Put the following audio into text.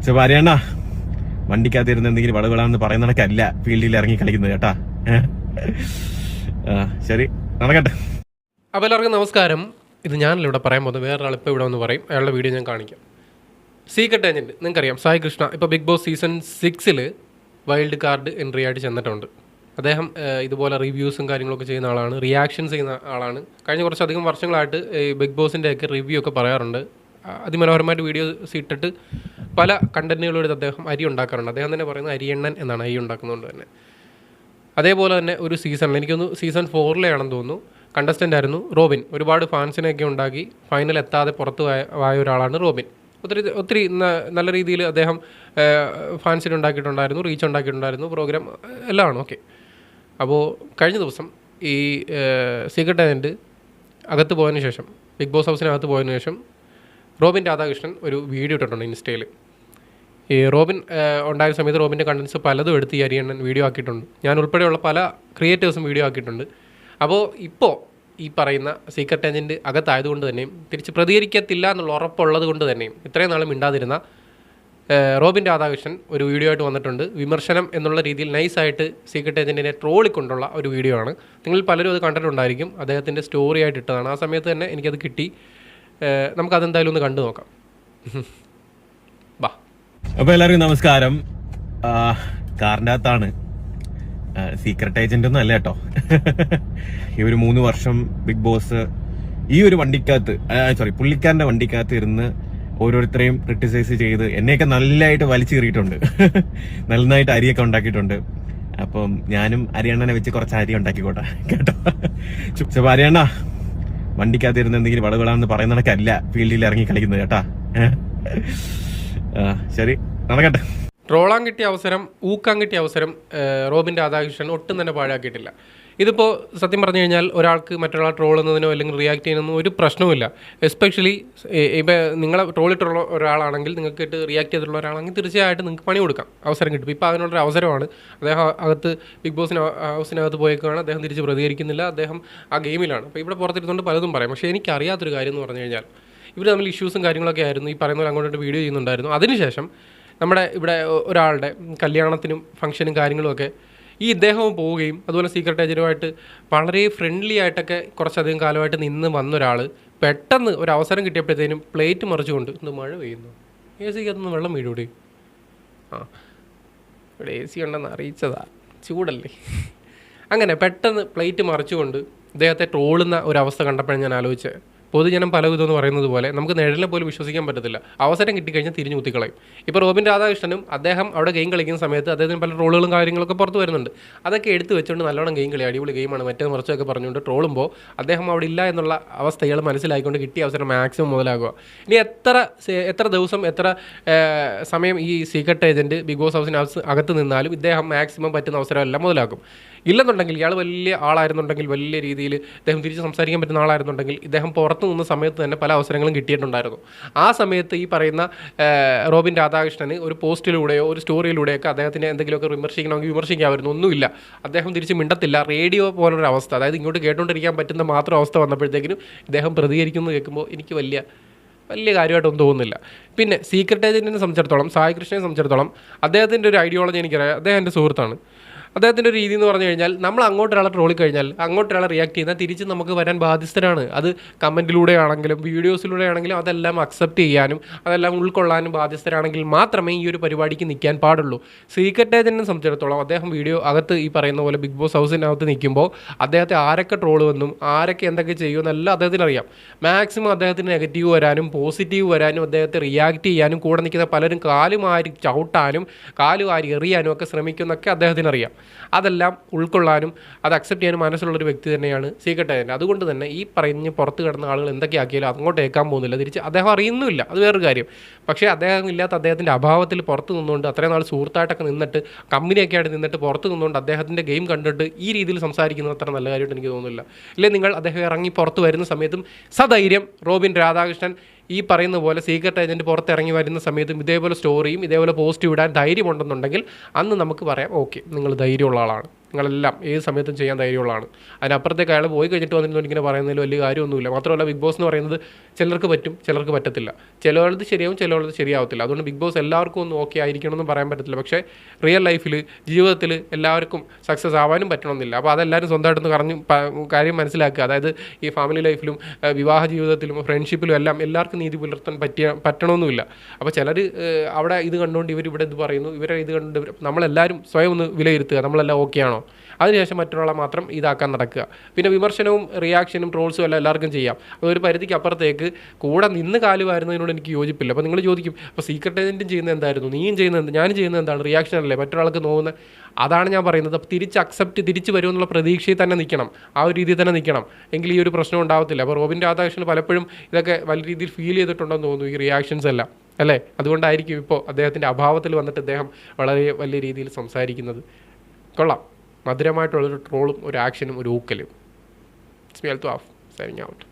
പക്ഷെ പറയണ്ട വണ്ടിക്കകത്തിരുന്ന് എന്തെങ്കിലും വളവിളാന്ന് പറയുന്ന കണക്കല്ല ഫീൽഡിൽ ഇറങ്ങി കളിക്കുന്നത് കേട്ടാ. ശരി നടക്കട്ടെ. അപ്പോൾ എല്ലാവർക്കും നമസ്കാരം. ഇത് ഞാനല്ല ഇവിടെ പറയാൻ പോകുന്നത് വേറൊരാൾ ഇപ്പോൾ ഇവിടെ വന്ന് പറയും അയാളുടെ വീഡിയോ ഞാൻ കാണിക്കാം. സീക്രട്ട് ഏജന്റ് നിങ്ങൾക്കറിയാം സായി കൃഷ്ണ ഇപ്പോൾ ബിഗ് ബോസ് സീസൺ സിക്സിൽ വൈൽഡ് കാർഡ് എൻട്രി ആയിട്ട് ചെന്നിട്ടുണ്ട്. അദ്ദേഹം ഇതുപോലെ റിവ്യൂസും കാര്യങ്ങളൊക്കെ ചെയ്യുന്ന ആളാണ് റിയാക്ഷൻസ് ചെയ്യുന്ന ആളാണ്. കഴിഞ്ഞ കുറച്ചധികം വർഷങ്ങളായിട്ട് ഈ ബിഗ് ബോസിന്റെയൊക്കെ റിവ്യൂ ഒക്കെ പറയാറുണ്ട്. അതിമനോഹരമായിട്ട് വീഡിയോസ് ഇട്ടിട്ട് പല കണ്ടന്റുകളോട് അദ്ദേഹം അരി ഉണ്ടാക്കാറുണ്ട്. അദ്ദേഹം തന്നെ പറയുന്നത് അരിയണ്ണൻ എന്നാണ് അരി ഉണ്ടാക്കുന്നതുകൊണ്ട് തന്നെ. അതേപോലെ തന്നെ ഒരു സീസണിൽ എനിക്കൊന്ന് സീസൺ ഫോറിലെയാണെന്ന് തോന്നുന്നു. കണ്ടസ്റ്റന്റ് ആയിരുന്നു റോബിൻ. ഒരുപാട് ഫാൻസിനെയൊക്കെ ഉണ്ടാക്കി ഫൈനൽ എത്താതെ പുറത്തു ആയ ഒരാളാണ് റോബിൻ. ഒത്തിരി ഒത്തിരി നല്ല രീതിയിൽ അദ്ദേഹം ഫാൻസിനെ ഉണ്ടാക്കിയിട്ടുണ്ടായിരുന്നു റീച്ച് ഉണ്ടാക്കിയിട്ടുണ്ടായിരുന്നു പ്രോഗ്രാം എല്ലാം ആണ്. ഓക്കെ അപ്പോൾ കഴിഞ്ഞ ദിവസം ഈ സീക്രട്ട് ഏജന്റ് അകത്ത് പോയതിന് ശേഷം ബിഗ് ബോസ് ഹൗസിനകത്ത് പോയതിന് ശേഷം റോബിൻ രാധാകൃഷ്ണൻ ഒരു വീഡിയോ ഇട്ടിട്ടുണ്ട് ഇൻസ്റ്റയിൽ. ഈ റോബിൻ ഉണ്ടായ സമയത്ത് റോബിന്റെ കണ്ടൻസ് പലതും എടുത്ത് ഈ അരിയണ്ണൻ വീഡിയോ ആക്കിയിട്ടുണ്ട്. ഞാൻ ഉൾപ്പെടെയുള്ള പല ക്രിയേറ്റേഴ്സും വീഡിയോ ആക്കിയിട്ടുണ്ട്. അപ്പോൾ ഇപ്പോൾ ഈ പറയുന്ന സീക്രട്ട് ഏജന്റ് അകത്തായതുകൊണ്ട് തന്നെയും തിരിച്ച് പ്രതികരിക്കത്തില്ല എന്നുള്ള ഉറപ്പുള്ളത് കൊണ്ട് തന്നെയും ഇത്രയും നാളും മിണ്ടാതിരുന്ന റോബിൻ രാധാകൃഷ്ണൻ ഒരു വീഡിയോ ആയിട്ട് വന്നിട്ടുണ്ട്. വിമർശനം എന്നുള്ള രീതിയിൽ നൈസായിട്ട് സീക്രട്ട് ഏജന്റിനെ ട്രോളിക്കൊണ്ടുള്ള ഒരു വീഡിയോ ആണ്. നിങ്ങൾ പലരും അത് കണ്ടിട്ടുണ്ടായിരിക്കും. അദ്ദേഹത്തിന്റെ സ്റ്റോറി ആയിട്ട് ഇട്ടതാണ്. ആ സമയത്ത് തന്നെ എനിക്കത് കിട്ടി. നമുക്കതെന്തായാലും ഒന്ന് കണ്ടു നോക്കാം. അപ്പൊ എല്ലാവർക്കും നമസ്കാരം. കാറിന്റെ അകത്താണ്. സീക്രട്ട് ഏജന്റ് ഒന്നും അല്ല കേട്ടോ. ഈ ഒരു മൂന്ന് വർഷം ബിഗ് ബോസ് ഈ ഒരു വണ്ടിക്കകത്ത് സോറി പുള്ളിക്കാരന്റെ വണ്ടിക്കകത്ത് ഇരുന്ന് ഓരോരുത്തരെയും ക്രിട്ടിസൈസ് ചെയ്ത് എന്നെയൊക്കെ നല്ലതായിട്ട് വലിച്ചു കയറിയിട്ടുണ്ട് നന്നായിട്ട് അരിയൊക്കെ ഉണ്ടാക്കിയിട്ടുണ്ട്. അപ്പം ഞാനും അരിയണ്ണനെ വെച്ച് കുറച്ച് അരി ഉണ്ടാക്കിക്കോട്ടെ. കേട്ടോ? പക്ഷെ അരിയണ്ണ വണ്ടിക്കകത്ത് ഇരുന്ന് എന്തെങ്കിലും വളവിളാന്ന് പറയുന്ന കണക്കല്ല ഫീൽഡിൽ ഇറങ്ങി കളിക്കുന്നത് കേട്ടാ. ശരി നടക്കട്ടെ. ട്രോളാൻ കിട്ടിയ അവസരം ഊക്കാൻ കിട്ടിയ അവസരം റോബിന്റെ റോബിൻ രാധാകൃഷ്ണൻ ഒട്ടും തന്നെ പാഴാക്കിയിട്ടില്ല. ഇതിപ്പോൾ സത്യം പറഞ്ഞു കഴിഞ്ഞാൽ ഒരാൾക്ക് മറ്റൊരാൾ ട്രോൾ എന്നതിനോ അല്ലെങ്കിൽ റിയാക്ട് ചെയ്യുന്നതിനോ ഒരു പ്രശ്നവുമില്ല. എസ്പെഷ്യലി ഇപ്പോൾ നിങ്ങളെ ട്രോളിട്ടുള്ള ഒരാളാണെങ്കിൽ നിങ്ങൾക്ക് ഇട്ട് റിയാക്ട് ചെയ്തിട്ടുള്ള ഒരാളാണെങ്കിൽ തീർച്ചയായിട്ടും നിങ്ങൾക്ക് പണി കൊടുക്കാം. അവസരം കിട്ടും. ഇപ്പോൾ അതിനുള്ളൊരു അവസരമാണ്. അദ്ദേഹം അകത്ത് ബിഗ് ബോസിന് ഹൗസിനകത്ത് പോയേക്കാണ് അദ്ദേഹം തിരിച്ച് പ്രതികരിക്കുന്നില്ല. അദ്ദേഹം ആ ഗെയിമിലാണ്. അപ്പോൾ ഇവിടെ പുറത്തിരുന്നുകൊണ്ട് പലതും പറയാം. പക്ഷേ എനിക്കറിയാത്തൊരു കാര്യം എന്ന് പറഞ്ഞു കഴിഞ്ഞാൽ ഇവർ തമ്മിൽ ഇഷ്യൂസും കാര്യങ്ങളൊക്കെ ആയിരുന്നു. ഈ പറയുന്നവർ അങ്ങോട്ട് വീഡിയോ ചെയ്യുന്നുണ്ടായിരുന്നു. അതിനുശേഷം നമ്മുടെ ഇവിടെ ഒരാളുടെ കല്യാണത്തിനും ഫംഗ്ഷനും കാര്യങ്ങളുമൊക്കെ ഈ ഇദ്ദേഹവും പോവുകയും അതുപോലെ സീക്രട്ട് ഏജന്റുമായിട്ട് വളരെ ഫ്രണ്ട്ലി ആയിട്ടൊക്കെ കുറച്ചധികം കാലമായിട്ട് നിന്ന് വന്ന ഒരാൾ പെട്ടെന്ന് ഒരു അവസരം കിട്ടിയപ്പോഴത്തേനും പ്ലേറ്റ് മറിച്ചുകൊണ്ട് ഇന്ന് മഴ പെയ്യുന്നു. എ സിക്കകത്തുനിന്ന് വെള്ളം വീഴൂടെ? ആ. ഇവിടെ എ സി ഉണ്ടെന്ന് അറിയിച്ചതാ. ചൂടല്ലേ? അങ്ങനെ പെട്ടെന്ന് പ്ലേറ്റ് മറിച്ചുകൊണ്ട് ഇദ്ദേഹത്തെ ട്രോളുന്ന ഒരവസ്ഥ കണ്ടപ്പോഴാണ് ഞാൻ ആലോചിച്ചത്. പൊതുജനം പലവിധം എന്ന് പറയുന്നത് പോലെ നമുക്ക് നിഴലിനെ പോലും വിശ്വസിക്കാൻ പറ്റത്തില്ല. അവസരം കിട്ടിക്കഴിഞ്ഞാൽ തിരിഞ്ഞു കുത്തിക്കളയും. ഇപ്പോൾ റോബിൻ രാധാകൃഷ്ണനും അദ്ദേഹം അവിടെ ഗെയിം കളിക്കുന്ന സമയത്ത് അദ്ദേഹത്തിന് പല ട്രോളുകളും കാര്യങ്ങളൊക്കെ പുറത്ത് വരുന്നുണ്ട്. അതൊക്കെ എടുത്തു വെച്ചുകൊണ്ട് നല്ലോണം ഗെയിം കളി അടിപൊളി ഗെയിമാണ് മറ്റേ മറിച്ചൊക്കെ പറഞ്ഞുകൊണ്ട് ട്രോളുമ്പോൾ അദ്ദേഹം അവിടെ ഇല്ല എന്നുള്ള അവസ്ഥ ഇയാൾ മനസ്സിലാക്കിക്കൊണ്ട് കിട്ടിയ അവസരം മാക്സിമം മുതലാകുക. ഇനി എത്ര എത്ര ദിവസം എത്ര സമയം ഈ സീക്രട്ട് ഏജന്റ് ബിഗ് ബോസ് ഹൗസിന് അകത്ത് നിന്നാലും ഇദ്ദേഹം മാക്സിമം പറ്റുന്ന അവസരമെല്ലാം മുതലാക്കും. ഇല്ലെന്നുണ്ടെങ്കിൽ ഇയാൾ വലിയ ആളായിരുന്നുണ്ടെങ്കിൽ വലിയ രീതിയിൽ ഇദ്ദേഹം തിരിച്ച് സംസാരിക്കാൻ പറ്റുന്ന ആളായിരുന്നുണ്ടെങ്കിൽ ഇദ്ദേഹം പുറത്തു നിന്ന സമയത്ത് തന്നെ പല അവസരങ്ങളും കിട്ടിയിട്ടുണ്ടായിരുന്നു. ആ സമയത്ത് ഈ പറയുന്ന റോബിൻ രാധാകൃഷ്ണന് ഒരു പോസ്റ്റിലൂടെയോ ഒരു സ്റ്റോറിയിലൂടെയൊക്കെ അദ്ദേഹത്തിനെ എന്തെങ്കിലുമൊക്കെ വിമർശിക്കണമെങ്കിൽ വിമർശിക്കാമായിരുന്നു. ഒന്നുമില്ല. അദ്ദേഹം തിരിച്ച് മിണ്ടത്തില്ല. റേഡിയോ പോലൊരു അവസ്ഥ. അതായത് ഇങ്ങോട്ട് കേട്ടുകൊണ്ടിരിക്കാൻ പറ്റുന്ന മാത്രം അവസ്ഥ വന്നപ്പോഴത്തേക്കിനും ഇദ്ദേഹം പ്രതികരിക്കുന്നത് കേൾക്കുമ്പോൾ എനിക്ക് വലിയ വലിയ കാര്യമായിട്ടൊന്നും തോന്നുന്നില്ല. പിന്നെ സീക്രട്ട് ഏജന്റിനെ സംബന്ധിച്ചിടത്തോളം സായി കൃഷ്ണനെ സംബന്ധിച്ചിടത്തോളം അദ്ദേഹത്തിന്റെ ഒരു ഐഡിയോളജി എനിക്കറിയാം. അദ്ദേഹം എന്റെ സുഹൃത്താണ്. അദ്ദേഹത്തിന്റെ രീതി എന്ന് പറഞ്ഞു കഴിഞ്ഞാൽ നമ്മൾ അങ്ങോട്ടൊരാളെ ട്രോളി കഴിഞ്ഞാൽ അങ്ങോട്ടൊരാളെ റിയാക്ട് ചെയ്യുന്ന തിരിച്ച് നമുക്ക് വരാൻ ബാധ്യസ്ഥരാണ്. അത് കമന്റിലൂടെ ആണെങ്കിലും വീഡിയോസിലൂടെ ആണെങ്കിലും അതെല്ലാം അക്സെപ്റ്റ് ചെയ്യാനും അതെല്ലാം ഉൾക്കൊള്ളാനും ബാധ്യസ്ഥരാണെങ്കിൽ മാത്രമേ ഈ ഒരു പരിപാടിക്ക് നിൽക്കാൻ പാടുള്ളൂ. സീക്രട്ട് ഏജന്റിനെ സംബന്ധിച്ചിടത്തോളം അദ്ദേഹം വീഡിയോ അകത്ത് ഈ പറയുന്ന പോലെ ബിഗ് ബോസ് ഹൗസിനകത്ത് നിൽക്കുമ്പോൾ അദ്ദേഹത്തെ ആരൊക്കെ ട്രോൾ വന്നും ആരൊക്കെ എന്തൊക്കെ ചെയ്യുമെന്നെല്ലാം അദ്ദേഹത്തിന് അറിയാം. മാക്സിമം അദ്ദേഹത്തിന് നെഗറ്റീവ് വരാനും പോസിറ്റീവ് വരാനും അദ്ദേഹത്തെ റിയാക്ട് ചെയ്യാനും കൂടെ നിൽക്കുന്ന പലരും കാലുമാരി ചവിട്ടാനും കാലുമാരി എറിയാനും ഒക്കെ ശ്രമിക്കുന്നൊക്കെ അദ്ദേഹത്തിന് അറിയാം. അതെല്ലാം ഉൾക്കൊള്ളാനും അത് അക്സെപ്റ്റ് ചെയ്യാനും മനസ്സിലുള്ളൊരു വ്യക്തി തന്നെയാണ് സീക്രട്ട് ഏജന്റ് അതുകൊണ്ട് തന്നെ ഈ പറഞ്ഞ് പുറത്ത് കിടന്ന ആളുകൾ എന്തൊക്കെ ആക്കിയാലും അങ്ങോട്ട് ഏക്കാൻ പോകുന്നില്ല. തിരിച്ച് അദ്ദേഹം അറിയുന്നുമില്ല. അത് വേറൊരു കാര്യം. പക്ഷേ അദ്ദേഹം ഇല്ലാത്ത അദ്ദേഹത്തിന്റെ അഭാവത്തിൽ പുറത്ത് നിന്നുകൊണ്ട് അത്രയും നാൾ സുഹൃത്തായിട്ടൊക്കെ നിന്നിട്ട് കമ്പനിയൊക്കെ ആയിട്ട് നിന്നിട്ട് പുറത്ത് നിന്നുകൊണ്ട് അദ്ദേഹത്തിന്റെ ഗെയിം കണ്ടിട്ട് ഈ രീതിയിൽ സംസാരിക്കുന്നത് അത്ര നല്ല കാര്യമായിട്ട് എനിക്ക് തോന്നുന്നില്ല. ഇല്ലേ നിങ്ങൾ? അദ്ദേഹം ഇറങ്ങി പുറത്ത് വരുന്ന സമയത്തും സധൈര്യം റോബിൻ രാധാകൃഷ്ണൻ ഈ പറയുന്ന പോലെ സീക്രട്ട് ഏജന്റ് പുറത്തിറങ്ങി വരുന്ന സമയത്തും ഇതേപോലെ സ്റ്റോറിയും ഇതേപോലെ പോസ്റ്റ് വിടാൻ ധൈര്യമുണ്ടെന്നുണ്ടെങ്കിൽ അന്ന് നമുക്ക് പറയാം ഓക്കെ നിങ്ങൾ ധൈര്യമുള്ള ആളാണ്. നിങ്ങളെല്ലാം ഏത് സമയത്തും ചെയ്യാൻ ധൈര്യമുള്ളതാണ്. അതിനപ്പുറത്തേക്ക് അയാൾ പോയി കഴിഞ്ഞിട്ട് വന്നിട്ട് ഇങ്ങനെ പറയുന്നതിൽ വലിയ കാര്യമൊന്നുമില്ല. മാത്രമല്ല ബിഗ് ബോസ് എന്ന് പറയുന്നത് ചിലർക്ക് പറ്റും ചിലർക്ക് പറ്റത്തില്ല. ചിലവരത് ശരിയാവും ചിലവരത് ശരിയാവത്തില്ല. അതുകൊണ്ട് ബിഗ് ബോസ് എല്ലാവർക്കും ഒന്നും ഓക്കെ ആയിരിക്കണമെന്നും പറയാൻ പറ്റത്തില്ല. പക്ഷേ റിയൽ ലൈഫിൽ ജീവിതത്തിൽ എല്ലാവർക്കും സക്സസ് ആവാനും പറ്റണമെന്നില്ല. അപ്പോൾ അതെല്ലാവരും സ്വന്തമായിട്ടൊന്ന് പറഞ്ഞ് കാര്യം മനസ്സിലാക്കുക. അതായത് ഈ ഫാമിലി ലൈഫിലും വിവാഹ ജീവിതത്തിലും ഫ്രണ്ട്ഷിപ്പിലും എല്ലാം എല്ലാവർക്കും നീതി പുലർത്താൻ പറ്റിയ പറ്റണമെന്നുമില്ല. അപ്പോൾ ചിലർ അവിടെ ഇത് കണ്ടുകൊണ്ട് ഇവർ ഇവിടെ ഇത് പറയുന്നു ഇവരെ ഇത് കണ്ടുകൊണ്ട് നമ്മളെല്ലാവരും സ്വയം ഒന്ന് വിലയിരുത്തുക. നമ്മളെല്ലാം ഓക്കെ ആണോ? അതിനുശേഷം മറ്റൊരാളെ മാത്രം ഇതാക്കാൻ നടക്കുക. പിന്നെ വിമർശനവും റിയാക്ഷനും ട്രോൾസും എല്ലാം എല്ലാവർക്കും ചെയ്യാം. അതൊരു പരിധിക്ക് അപ്പുറത്തേക്ക് കൂടെ നിന്ന് കാലു വരുന്നതിനോട് എനിക്ക് യോജിപ്പില്ല. അപ്പോൾ നിങ്ങൾ ചോദിക്കും അപ്പോൾ സീക്രട്ട് ഏജന്റും ചെയ്യുന്നത് എന്തായിരുന്നു? നീയും ചെയ്യുന്നത് ഞാനും ചെയ്യുന്നത് എന്താണ്? റിയാക്ഷൻ അല്ലേ? മറ്റൊരാൾക്ക് നോവുന്ന അതാണ് ഞാൻ പറയുന്നത്. അപ്പോൾ തിരിച്ച് അക്സെപ്റ്റ് തിരിച്ച് വരുമെന്നുള്ള പ്രതീക്ഷയിൽ തന്നെ നിൽക്കണം ആ ഒരു രീതിയിൽ തന്നെ നിൽക്കണം എങ്കിൽ ഈ ഒരു പ്രശ്നം ഉണ്ടാവത്തില്ല. അപ്പോൾ റോബിൻ രാധാകൃഷ്ണൻ പലപ്പോഴും ഇതൊക്കെ വലിയ രീതിയിൽ ഫീൽ ചെയ്തിട്ടുണ്ടെന്ന് തോന്നുന്നു ഈ റിയാക്ഷൻസ് എല്ലാം. അല്ലേ? അതുകൊണ്ടായിരിക്കും ഇപ്പോൾ അദ്ദേഹത്തിന്റെ അഭാവത്തിൽ വന്നിട്ട് അദ്ദേഹം വളരെ വലിയ രീതിയിൽ സംസാരിക്കുന്നത്. കൊള്ളാം. മധുരമായിട്ടുള്ളൊരു ട്രോളും ഒരു ആക്ഷനും ഒരു ഊക്കലും. Health of signing out